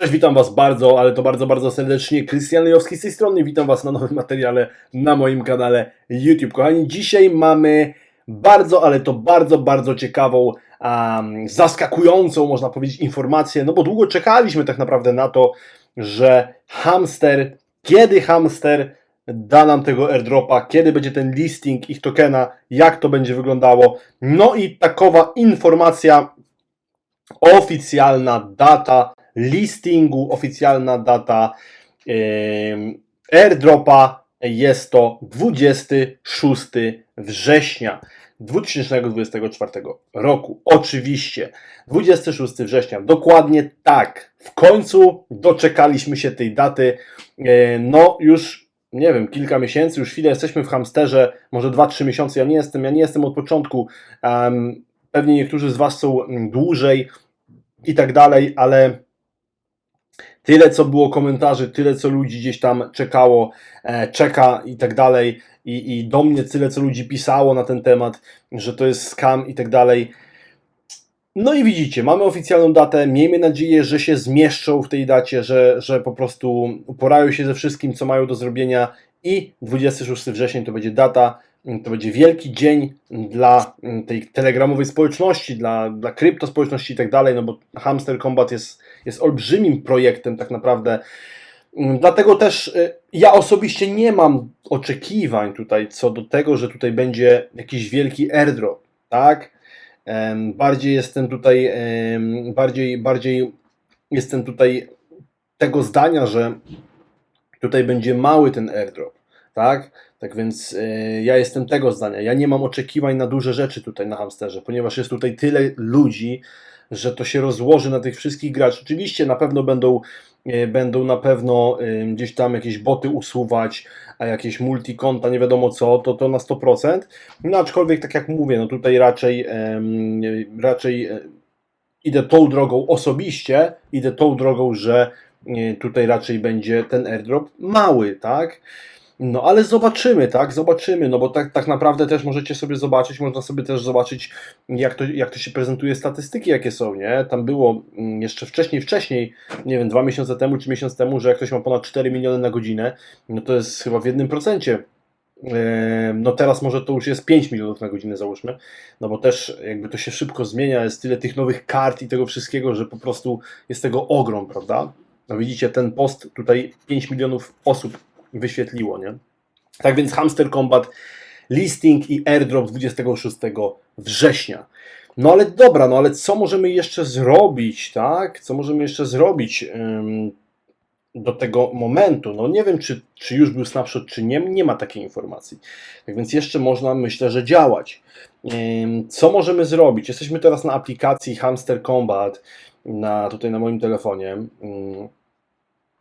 Cześć, witam Was bardzo, ale to bardzo, bardzo serdecznie. Krystian Lejowski z tej strony. Witam Was na nowym materiale na moim kanale YouTube. Kochani, dzisiaj mamy bardzo, ale to bardzo, bardzo ciekawą, um, zaskakującą, można powiedzieć, informację, no bo długo czekaliśmy tak naprawdę na to, że hamster, kiedy hamster da nam tego airdropa, kiedy będzie ten listing ich tokena, jak to będzie wyglądało. No i takowa informacja, oficjalna data listingu, oficjalna data airdropa jest to 26 września 2024 roku. Oczywiście 26 września, dokładnie tak. W końcu doczekaliśmy się tej daty. E, No już nie wiem, kilka miesięcy, już chwilę jesteśmy w hamsterze, może 2-3 miesiące. Ja nie jestem, ja nie jestem od początku. pewnie niektórzy z Was są dłużej i tak dalej, ale tyle co było komentarzy, tyle co ludzi gdzieś tam czekało, e, czeka i tak dalej. I, I do mnie tyle co ludzi pisało na ten temat, że to jest scam i tak dalej. No i widzicie, mamy oficjalną datę. Miejmy nadzieję, że się zmieszczą w tej dacie, że, że po prostu uporają się ze wszystkim, co mają do zrobienia. I 26 września to będzie data, to będzie wielki dzień dla tej telegramowej społeczności, dla, dla krypto społeczności i tak dalej, no bo Hamster Combat jest, jest olbrzymim projektem tak naprawdę. Mm, Dlatego też y, ja osobiście nie mam oczekiwań tutaj co do tego, że tutaj będzie jakiś wielki airdrop, tak? Bardziej jestem tutaj, bardziej, bardziej jestem tutaj tego zdania, że tutaj będzie mały ten airdrop, tak? Tak więc y, ja jestem tego zdania. Ja nie mam oczekiwań na duże rzeczy tutaj na hamsterze, ponieważ jest tutaj tyle ludzi, że to się rozłoży na tych wszystkich graczy. Oczywiście na pewno będą, y, będą na pewno y, gdzieś tam jakieś boty usuwać, a jakieś multikonta, nie wiadomo co, to to na 100%. No aczkolwiek tak jak mówię, no tutaj raczej raczej e, idę tą drogą osobiście, idę tą drogą, że e, tutaj raczej będzie ten airdrop mały, tak? No ale zobaczymy, tak? Zobaczymy, no bo tak, tak naprawdę też możecie sobie zobaczyć, można sobie też zobaczyć, jak to, jak to się prezentuje, statystyki jakie są, nie? Tam było mm, jeszcze wcześniej, wcześniej, nie wiem, dwa miesiące temu czy miesiąc temu, że jak ktoś ma ponad 4 miliony na godzinę, no to jest chyba w jednym procencie. Em, No teraz może to już jest 5 milionów na godzinę załóżmy, no bo też jakby to się szybko zmienia, jest tyle tych nowych kart i tego wszystkiego, że po prostu jest tego ogrom, prawda? No widzicie, ten post tutaj 5 milionów osób wyświetliło, nie? Tak więc Hamster Combat, listing i airdrop 26 września. No ale dobra, no ale co możemy jeszcze zrobić, tak? Co możemy jeszcze zrobić ym, do tego momentu? No nie wiem, czy, czy już był snapshot, czy nie, nie ma takiej informacji. Tak więc jeszcze można, myślę, że działać. Ym, co możemy zrobić? Jesteśmy teraz na aplikacji Hamster Combat, na, tutaj na moim telefonie. Ym,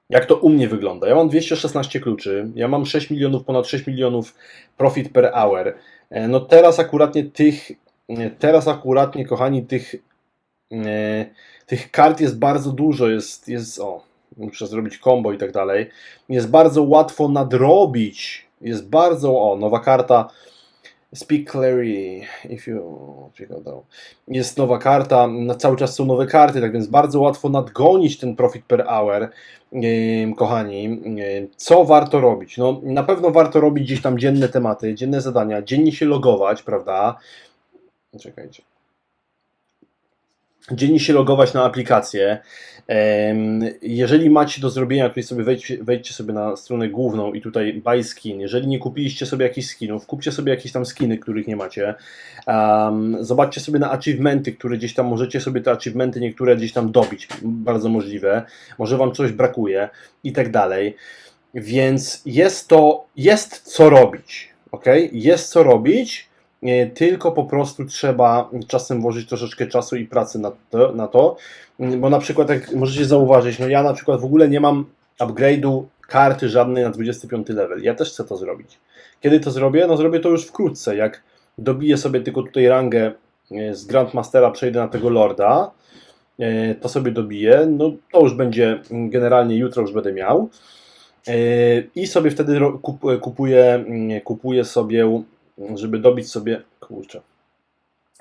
jak to u mnie wygląda? Ja mam 216 kluczy, ja mam 6 milionów, ponad 6 milionów profit per hour. E, No teraz akuratnie tych, teraz akuratnie, kochani, tych, e, tych kart jest bardzo dużo, jest, jest, o, muszę zrobić combo i tak dalej. Jest bardzo łatwo nadrobić, jest bardzo, o, nowa karta, Speak clearly, if you. Jest nowa karta, cały czas są nowe karty, tak więc bardzo łatwo nadgonić ten profit per hour. Kochani, co warto robić? No, na pewno warto robić gdzieś tam dzienne tematy, dzienne zadania, dziennie się logować, prawda? Czekajcie. Dziennie się logować na aplikację. Jeżeli macie do zrobienia, tutaj sobie wejdźcie, wejdźcie sobie na stronę główną i tutaj buy skin. Jeżeli nie kupiliście sobie jakichś skinów, kupcie sobie jakieś tam skiny, których nie macie. Zobaczcie sobie na achievementy, które gdzieś tam możecie sobie te achievementy niektóre gdzieś tam dobić. Bardzo możliwe. Może wam coś brakuje i tak dalej. Więc jest to, jest co robić. ok? Jest co robić. Nie, tylko po prostu trzeba czasem włożyć troszeczkę czasu i pracy na to, na to. Bo na przykład, jak możecie zauważyć, no ja na przykład w ogóle nie mam upgrade'u karty żadnej na 25 level. Ja też chcę to zrobić. Kiedy to zrobię? No zrobię to już wkrótce. Jak dobiję sobie tylko tutaj rangę e, z Grandmastera, przejdę na tego Lorda, e, to sobie dobiję. No to już będzie mm, generalnie jutro już będę miał. E, I sobie wtedy kupuję, mm, kupuję sobie, żeby dobić sobie, kurczę,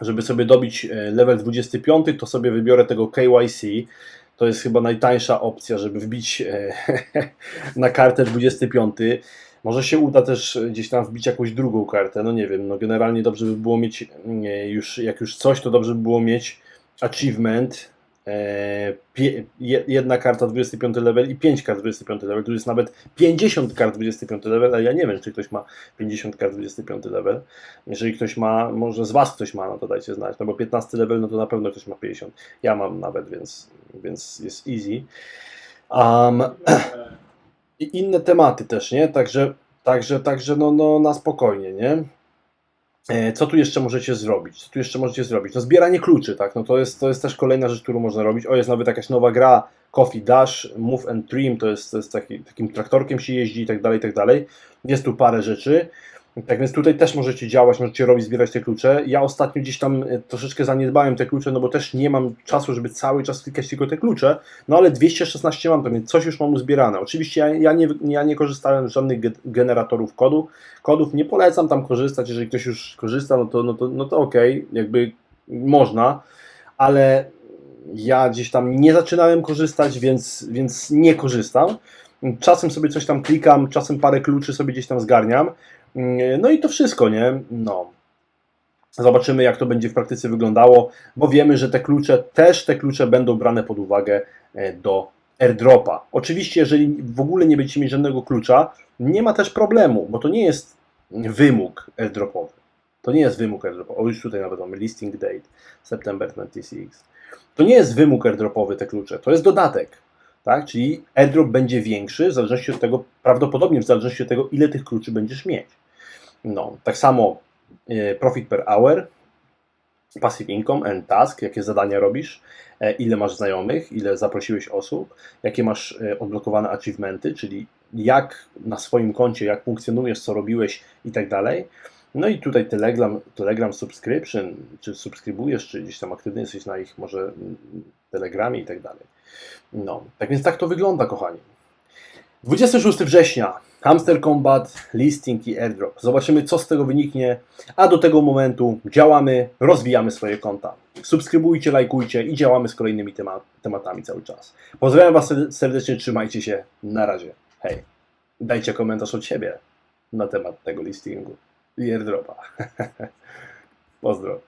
żeby sobie dobić e, level 25, to sobie wybiorę tego KYC, To jest chyba najtańsza opcja, żeby wbić e, na kartę 25. Może się uda też gdzieś tam wbić jakąś drugą kartę, no nie wiem, no generalnie dobrze by było mieć, nie, już, jak już coś, to dobrze by było mieć achievement, e, jedna karta 25 level i 5 kart 25 level, tu jest nawet 50 kart 25 level, a ja nie wiem, czy ktoś ma 50 kart 25 level. Jeżeli ktoś ma, może z Was ktoś ma, no to dajcie znać, no bo 15 level, no to na pewno ktoś ma 50. Ja mam nawet, więc, więc jest easy. Um, I inne tematy też, nie? Także, także, także no, no na spokojnie, nie? E, Co tu jeszcze możecie zrobić? Co tu jeszcze możecie zrobić? No zbieranie kluczy, tak? No to jest, to jest też kolejna rzecz, którą można robić. O, jest nawet jakaś nowa gra, Coffee Dash, Move and Trim, to jest, to jest taki, takim traktorkiem się jeździ i tak dalej, i tak dalej. Jest tu parę rzeczy. Tak więc tutaj też możecie działać, możecie robić, zbierać te klucze. Ja ostatnio gdzieś tam e, troszeczkę zaniedbałem te klucze, no bo też nie mam czasu, żeby cały czas klikać tylko te klucze, no ale 216 mam, to więc coś już mam uzbierane. Oczywiście ja, ja, nie, ja nie korzystałem z żadnych ge- generatorów kodu, kodów, nie polecam tam korzystać, jeżeli ktoś już korzysta, no to, no to, no to okej, jakby można, ale ja gdzieś tam nie zaczynałem korzystać, więc, więc nie korzystam. Czasem sobie coś tam klikam, czasem parę kluczy sobie gdzieś tam zgarniam. No i to wszystko, nie? No. Zobaczymy, jak to będzie w praktyce wyglądało, bo wiemy, że te klucze, też te klucze będą brane pod uwagę e, do airdropa. Oczywiście, jeżeli w ogóle nie będziecie mieć żadnego klucza, nie ma też problemu, bo to nie jest wymóg airdropowy. To nie jest wymóg airdropowy. O, już tutaj nawet mamy listing date, September 26. To nie jest wymóg airdropowy te klucze, to jest dodatek. Tak? Czyli airdrop będzie większy w zależności od tego, prawdopodobnie w zależności od tego, ile tych kluczy będziesz mieć. No, tak samo e, profit per hour, passive income and task, jakie zadania robisz, e, ile masz znajomych, ile zaprosiłeś osób, jakie masz e, odblokowane achievementy, czyli jak na swoim koncie, jak funkcjonujesz, co robiłeś i tak dalej. No i tutaj Telegram, Telegram subscription, czy subskrybujesz, czy gdzieś tam aktywny jesteś na ich może mm, Telegramie i tak dalej. No, tak więc tak to wygląda, kochani. 26 września, Hamster Combat, listing i airdrop. Zobaczymy, co z tego wyniknie, a do tego momentu działamy, rozwijamy swoje konta. Subskrybujcie, lajkujcie i działamy z kolejnymi tema- tematami cały czas. Pozdrawiam Was serdecznie, trzymajcie się, na razie. Hej, dajcie komentarz od siebie na temat tego listingu i airdropa. Pozdro.